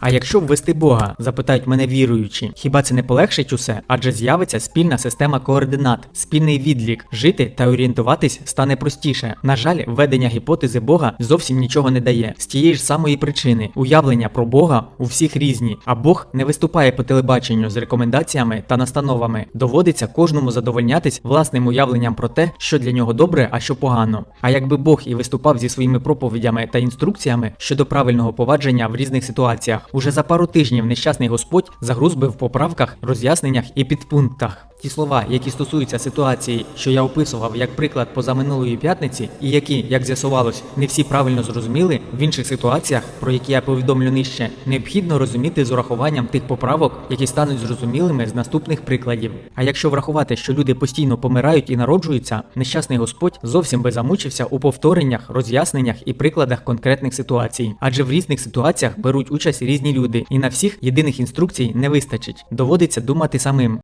А якщо ввести Бога, запитають мене віруючі, хіба це не полегшить усе? Адже з'явиться спільна система координат, спільний відлік, жити та орієнтуватись стане простіше. На жаль, введення гіпотези Бога зовсім нічого не дає. З тієї ж самої причини уявлення про Бога у всіх різні, а Бог не виступає по телебаченню з рекомендаціями та настановами. Доводиться кожному задовольнятись власним уявленням про те, що для нього добре, а що погано. А якби Бог і виступав зі своїми проповідями та інструкціями щодо правильного повадження в різних ситуаціях, уже за пару тижнів нещасний Господь загруз би в поправках, роз'ясненнях і підпунктах. Ті слова, які стосуються ситуації, що я описував як приклад позаминулої п'ятниці, і які, як з'ясувалось, не всі правильно зрозуміли, в інших ситуаціях, про які я повідомлю нижче, необхідно розуміти з урахуванням тих поправок, які стануть зрозумілими з наступних прикладів. А якщо врахувати, що люди постійно помирають і народжуються, нещасний Господь зовсім би замучився у повтореннях, роз'ясненнях і прикладах конкретних ситуацій, адже в різних ситуаціях беруть участь різні люди, і на всіх єдиних інструкцій не вистачить. Доводиться думати самим.